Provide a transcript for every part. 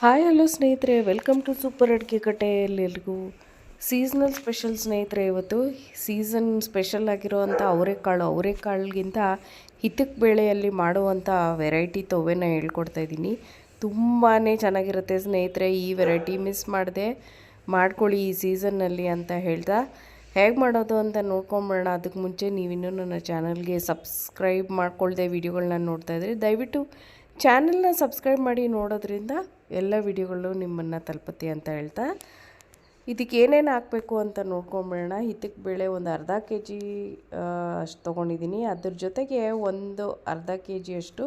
Hi hello ಸ್ನೇಹಿತರೆ welcome to super Aduge Katte seasonal special ಸ್ನೇಹಿತರೆ, ಇವತ್ತು ಸೀಸನ್ ಸ್ಪೆಷಲ್ ಆಗಿರೋವಂಥ ಅವರೆಕಾಳು, ಅವರೆಕಾಳಿಗಿಂತ ಹಿತಕ್ ಬೇಳೆಯಲ್ಲಿ ಮಾಡುವಂಥ ವೆರೈಟಿ ತೊವೆನ ಹೇಳ್ಕೊಡ್ತಾ ಇದ್ದೀನಿ. ತುಂಬಾ ಚೆನ್ನಾಗಿರುತ್ತೆ ಸ್ನೇಹಿತರೆ, ಈ ವೆರೈಟಿ ಮಿಸ್ ಮಾಡಿದೆ, ಮಾಡ್ಕೊಳ್ಳಿ ಈ ಸೀಸನ್ನಲ್ಲಿ ಅಂತ ಹೇಳ್ತಾ. ಹೇಗೆ ಮಾಡೋದು ಅಂತ ನೋಡ್ಕೊಂಬಿಡೋಣ ಅದಕ್ಕೆ ಮುಂಚೆ ನೀವಿನ್ನೂ ನನ್ನ ಚಾನಲ್ಗೆ ಸಬ್ಸ್ಕ್ರೈಬ್ ಮಾಡ್ಕೊಳ್ದೆ ವೀಡಿಯೋಗಳನ್ನ ನೋಡ್ತಾ ಇದ್ರಿ ದಯವಿಟ್ಟು ಚಾನಲ್ನ ಸಬ್ಸ್ಕ್ರೈಬ್ ಮಾಡಿ ನೋಡೋದ್ರಿಂದ ಎಲ್ಲ ವಿಡಿಯೋಗಳು ನಿಮ್ಮನ್ನು ತಲುಪುತ್ತೆ ಅಂತ ಹೇಳ್ತಾ. ಇದಕ್ಕೆ ಏನೇನು ಹಾಕಬೇಕು ಅಂತ ನೋಡ್ಕೊಂಬಿಡೋಣ. ಹಿತಕ್ಕೆ ಬೇಳೆ ಒಂದು ಅರ್ಧ ಕೆ ಜಿ ಅಷ್ಟು ತೊಗೊಂಡಿದ್ದೀನಿ. ಅದ್ರ ಜೊತೆಗೆ ಒಂದು ಅರ್ಧ ಕೆ ಜಿಯಷ್ಟು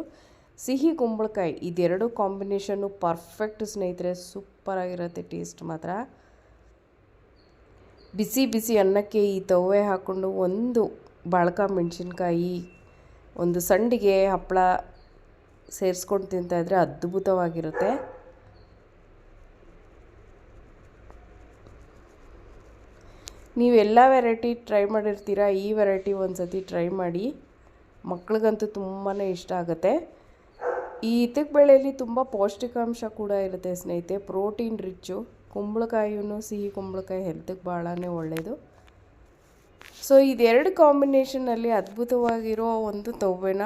ಸಿಹಿ ಕುಂಬಳಕಾಯಿ. ಇದೆರಡು ಕಾಂಬಿನೇಷನ್ನು ಪರ್ಫೆಕ್ಟ್ ಸ್ನೇಹಿತರೆ ಸೂಪರಾಗಿರುತ್ತೆ ಟೇಸ್ಟ್ ಮಾತ್ರ. ಬಿಸಿ ಬಿಸಿ ಅನ್ನಕ್ಕೆ ಈ ತವ್ವೆ ಹಾಕ್ಕೊಂಡು ಒಂದು ಬಾಳ್ಕ ಮೆಣಸಿನ್ಕಾಯಿ, ಒಂದು ಸಂಡಿಗೆ ಹಪ್ಪಳ ಸೇರಿಸ್ಕೊಂಡು ತಿಂತಾಯಿದ್ರೆ ಅದ್ಭುತವಾಗಿರುತ್ತೆ. ನೀವೆಲ್ಲ ವೆರೈಟಿ ಟ್ರೈ ಮಾಡಿರ್ತೀರ, ಈ ವೆರೈಟಿ ಒಂದು ಸತಿ ಟ್ರೈ ಮಾಡಿ, ಮಕ್ಳಿಗಂತೂ ತುಂಬಾ ಇಷ್ಟ ಆಗುತ್ತೆ. ಈ ಬೇಳೆಯಲ್ಲಿ ತುಂಬ ಪೌಷ್ಟಿಕಾಂಶ ಕೂಡ ಇರುತ್ತೆ ಸ್ನೇಹಿತೆ ಪ್ರೋಟೀನ್ ರಿಚ್ಚು ಕುಂಬಳಕಾಯಿಯೂ ಸಿಹಿ ಕುಂಬಳಕಾಯಿ ಹೆಲ್ತಿಗೆ ಭಾಳನೇ ಒಳ್ಳೆಯದು ಸೊ ಇದೆರಡು ಕಾಂಬಿನೇಷನಲ್ಲಿ ಅದ್ಭುತವಾಗಿರೋ ಒಂದು ತವ್ವೆನ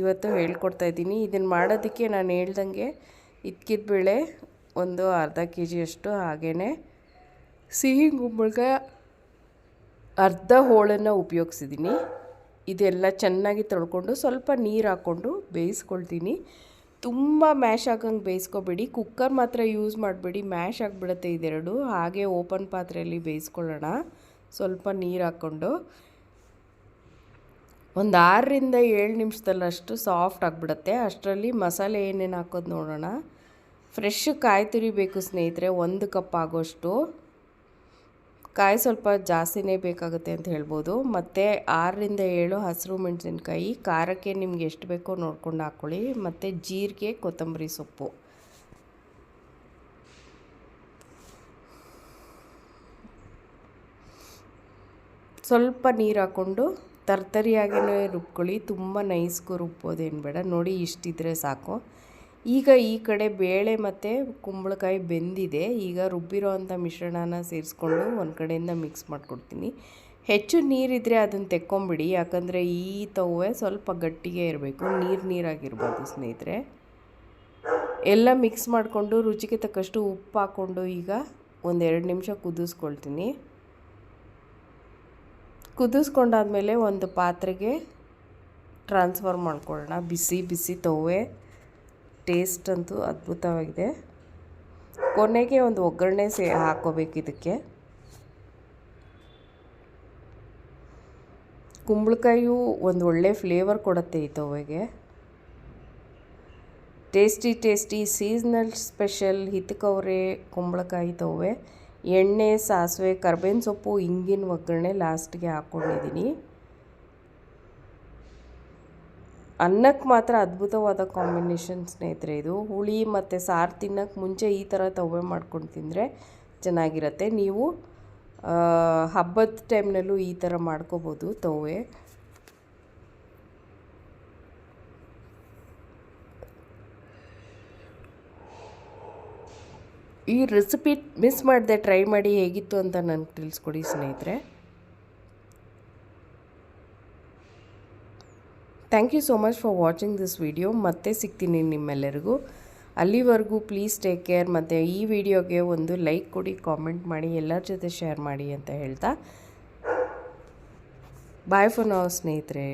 ಇವತ್ತು ಹೇಳ್ಕೊಡ್ತಾ ಇದ್ದೀನಿ. ಇದನ್ನು ಮಾಡೋದಕ್ಕೆ ನಾನು ಹೇಳ್ದಂಗೆ ಬೇಳೆ ಒಂದು ಅರ್ಧ ಕೆ ಜಿಯಷ್ಟು ಹಾಗೇ ಸಿಹಿ ಕುಂಬಳಕಾಯಿ ಅರ್ಧ ಹೋಳನ್ನು ಉಪಯೋಗಿಸಿದ್ದೀನಿ. ಇದೆಲ್ಲ ಚೆನ್ನಾಗಿ ತೊಳ್ಕೊಂಡು ಸ್ವಲ್ಪ ನೀರು ಹಾಕ್ಕೊಂಡು ಬೇಯಿಸ್ಕೊಳ್ತೀನಿ. ತುಂಬ ಮ್ಯಾಶ್ ಆಗಂಗೆ ಬೇಯಿಸ್ಕೊಬೇಡಿ. ಕುಕ್ಕರ್ ಮಾತ್ರ ಯೂಸ್ ಮಾಡಬೇಡಿ. ಮ್ಯಾಶ್ ಆಗಿಬಿಡುತ್ತೆ ಇದೆರಡು. ಹಾಗೆ ಓಪನ್ ಪಾತ್ರೆಯಲ್ಲಿ ಬೇಯಿಸ್ಕೊಳ್ಳೋಣ. ಸ್ವಲ್ಪ ನೀರು ಹಾಕ್ಕೊಂಡು. ಒಂದು ಆರರಿಂದ ಏಳು ನಿಮಿಷದಲ್ಲಷ್ಟು ಸಾಫ್ಟ್ ಆಗಿಬಿಡುತ್ತೆ. ಅಷ್ಟರಲ್ಲಿ ಮಸಾಲೆ ಏನೇನು ಹಾಕೋದು ನೋಡೋಣ. ಫ್ರೆಶ್ ಕಾಯಿ ತುರಿ ಬೇಕು ಸ್ನೇಹಿತರೆ. ಒಂದು ಕಪ್ ಆಗೋಷ್ಟು. ಕಾಯಿ ಸ್ವಲ್ಪ ಜಾಸ್ತಿನೇ ಬೇಕಾಗುತ್ತೆ ಅಂತ ಹೇಳ್ಬೋದು. ಮತ್ತು ಆರರಿಂದ ಏಳು ಹಸಿರು ಮೆಣಸಿನ್ಕಾಯಿ, ಖಾರಕ್ಕೆ ನಿಮ್ಗೆ ಎಷ್ಟು ಬೇಕೋ ನೋಡ್ಕೊಂಡು ಹಾಕ್ಕೊಳ್ಳಿ. ಮತ್ತು ಜೀರಿಗೆ, ಕೊತ್ತಂಬರಿ ಸೊಪ್ಪು. ಸ್ವಲ್ಪ ನೀರು ಹಾಕ್ಕೊಂಡು ತರ್ತರಿಯಾಗೇ ರುಬ್ಕೊಳ್ಳಿ. ತುಂಬ ನೈಸ್ಗೂ ರುಬ್ಬೋದೇನು ಬೇಡ. ನೋಡಿ ಇಷ್ಟಿದ್ರೆ ಸಾಕು. ಈಗ ಈ ಕಡೆ ಬೇಳೆ ಮತ್ತು ಕುಂಬಳಕಾಯಿ ಬೆಂದಿದೆ. ಈಗ ರುಬ್ಬಿರೋ ಅಂಥ ಮಿಶ್ರಣನ ಸೇರಿಸ್ಕೊಂಡು ಒಂದು ಕಡೆಯಿಂದ ಮಿಕ್ಸ್ ಮಾಡಿಕೊಡ್ತೀನಿ. ಹೆಚ್ಚು ನೀರಿದ್ದರೆ ಅದನ್ನು ತೆಕ್ಕೊಂಬಿಡಿ. ಯಾಕಂದರೆ ಈ ತವೆ ಸ್ವಲ್ಪ ಗಟ್ಟಿಗೆ ಇರಬೇಕು. ನೀರು ನೀರಾಗಿರ್ಬೋದು ಸ್ನೇಹಿತರೆ. ಎಲ್ಲ ಮಿಕ್ಸ್ ಮಾಡಿಕೊಂಡು ರುಚಿಗೆ ತಕ್ಕಷ್ಟು ಉಪ್ಪು ಹಾಕ್ಕೊಂಡು ಈಗ ಒಂದೆರಡು ನಿಮಿಷ ಕುದಿಸ್ಕೊಳ್ತೀನಿ. ಕುದಿಸ್ಕೊಂಡಾದ್ಮೇಲೆ ಒಂದು ಪಾತ್ರೆಗೆ ಟ್ರಾನ್ಸ್ಫರ್ ಮಾಡ್ಕೊಳ್ಳೋಣ. ಬಿಸಿ ಬಿಸಿ ತವೆ ಟೇಸ್ಟ್ ಅಂತೂ ಅದ್ಭುತವಾಗಿದೆ. ಕೊನೆಗೆ ಒಂದು ಒಗ್ಗರಣೆ ಸೇ ಹಾಕೋಬೇಕು ಇದಕ್ಕೆ. ಕುಂಬಳಕಾಯಿಯು ಒಂದು ಒಳ್ಳೆ ಫ್ಲೇವರ್ ಕೊಡುತ್ತೆ ಈ ತವೆಗೆ ಟೇಸ್ಟಿ ಟೇಸ್ಟಿ ಸೀಸ್ನಲ್ ಸ್ಪೆಷಲ್ ಹಿತಕವರೆ ಕುಂಬಳಕಾಯಿ ತವೆ ಎಣ್ಣೆ, ಸಾಸಿವೆ, ಕರ್ಬೇವಿನ ಸೊಪ್ಪು ಹಿಂಗಿನ ಒಗ್ಗರಣೆ ಲಾಸ್ಟ್ಗೆ ಹಾಕ್ಕೊಂಡಿದ್ದೀನಿ ಅನ್ನಕ್ಕೆ ಮಾತ್ರ ಅದ್ಭುತವಾದ ಕಾಂಬಿನೇಷನ್ ಸ್ನೇಹಿತರೆ. ಇದು ಹುಳಿ ಮತ್ತು ಸಾರು ತಿನ್ನೋಕ್ಕೆ ಮುಂಚೆ ಈ ಥರ ತವೆ ಮಾಡ್ಕೊಂಡು ತಿಂದರೆ ಚೆನ್ನಾಗಿರುತ್ತೆ. ನೀವು ಹಬ್ಬದ ಟೈಮ್ನಲ್ಲೂ ಈ ಥರ ಮಾಡ್ಕೋಬೋದು ತವೆ ಈ ರೆಸಿಪಿ ಮಿಸ್ ಮಾಡಿದೆ ಟ್ರೈ ಮಾಡಿ ಹೇಗಿತ್ತು ಅಂತ ನನಗೆ ತಿಳಿಸ್ಕೊಡಿ, ಸ್ನೇಹಿತರೆ. Thank you so much for watching this video ಮತ್ತೆ ಸಿಗ್ತೀನಿ ನಿಮ್ಮೆಲ್ಲರಿಗೂ. ಅಲ್ಲಿವರೆಗೂ ಪ್ಲೀಸ್ ಟೇಕ್ ಕೇರ್ ಮತ್ತು ಈ ವಿಡಿಯೋಗೆ ಒಂದು ಲೈಕ್ ಕೊಡಿ ಕಾಮೆಂಟ್ ಮಾಡಿ, ಎಲ್ಲರ ಜೊತೆ ಶೇರ್ ಮಾಡಿ ಅಂತ ಹೇಳ್ತಾ. ಬಾಯ್ ಫಾರ್ ನಾವು ಸ್ನೇಹಿತರೆ.